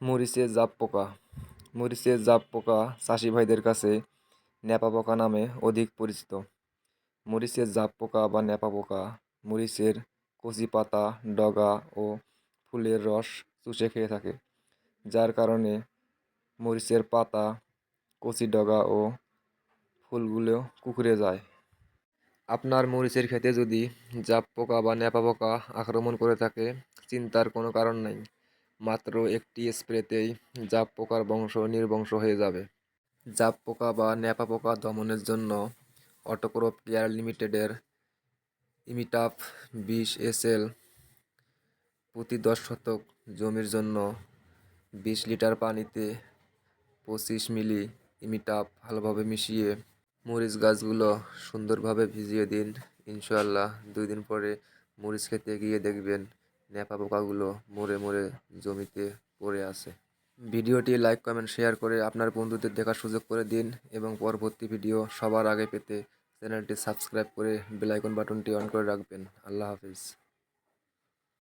মরিচে জাপ পোকা মরিচে জাপ পোকা চাষি ভাইদের কাছে ন্যাপা পোকা নামে অধিক পরিচিত। মরিচের জাপ পোকা বা ন্যাপা পোকা মরিচের কচি পাতা, ডগা ও ফুলের রস চুষে খেয়ে থাকে, যার কারণে মরিচের পাতা, কচি ডগা ও ফুলগুলো কুকুরে যায়। আপনার মরিচের ক্ষেতে যদি জাপ পোকা বা ন্যাপা পোকা আক্রমণ করে থাকে, চিন্তার কোনো কারণ নেই। মাত্র একটি স্প্রেতেই জাপ পোকার বংশ নির্বংশ হয়ে যাবে। জাপ পোকা বা ন্যাপা পোকা দমনের জন্য অটোক্রপ কেয়ার লিমিটেডের ইমিটাপ বিশ এসএল প্রতি দশ শতক জমির জন্য বিশ লিটার পানিতে পঁচিশ মিলি ইমিটাপ ভালোভাবে মিশিয়ে মরিচ গাছগুলো সুন্দরভাবে ভিজিয়ে দিন। ইনশাল্লাহ দুই দিন পরে মরিচ খেতে গিয়ে দেখবেন ন্যাপা পোকাগুলো মরে মরে জমিতে পড়ে আছে। ভিডিওটি লাইক, কমেন্ট, শেয়ার করে আপনার বন্ধুদের দেখার সুযোগ করে দিন এবং পরবর্তী ভিডিও সবার আগে পেতে চ্যানেলটি সাবস্ক্রাইব করে বেলাইকন বাটনটি অন করে রাখবেন। আল্লাহ হাফিজ।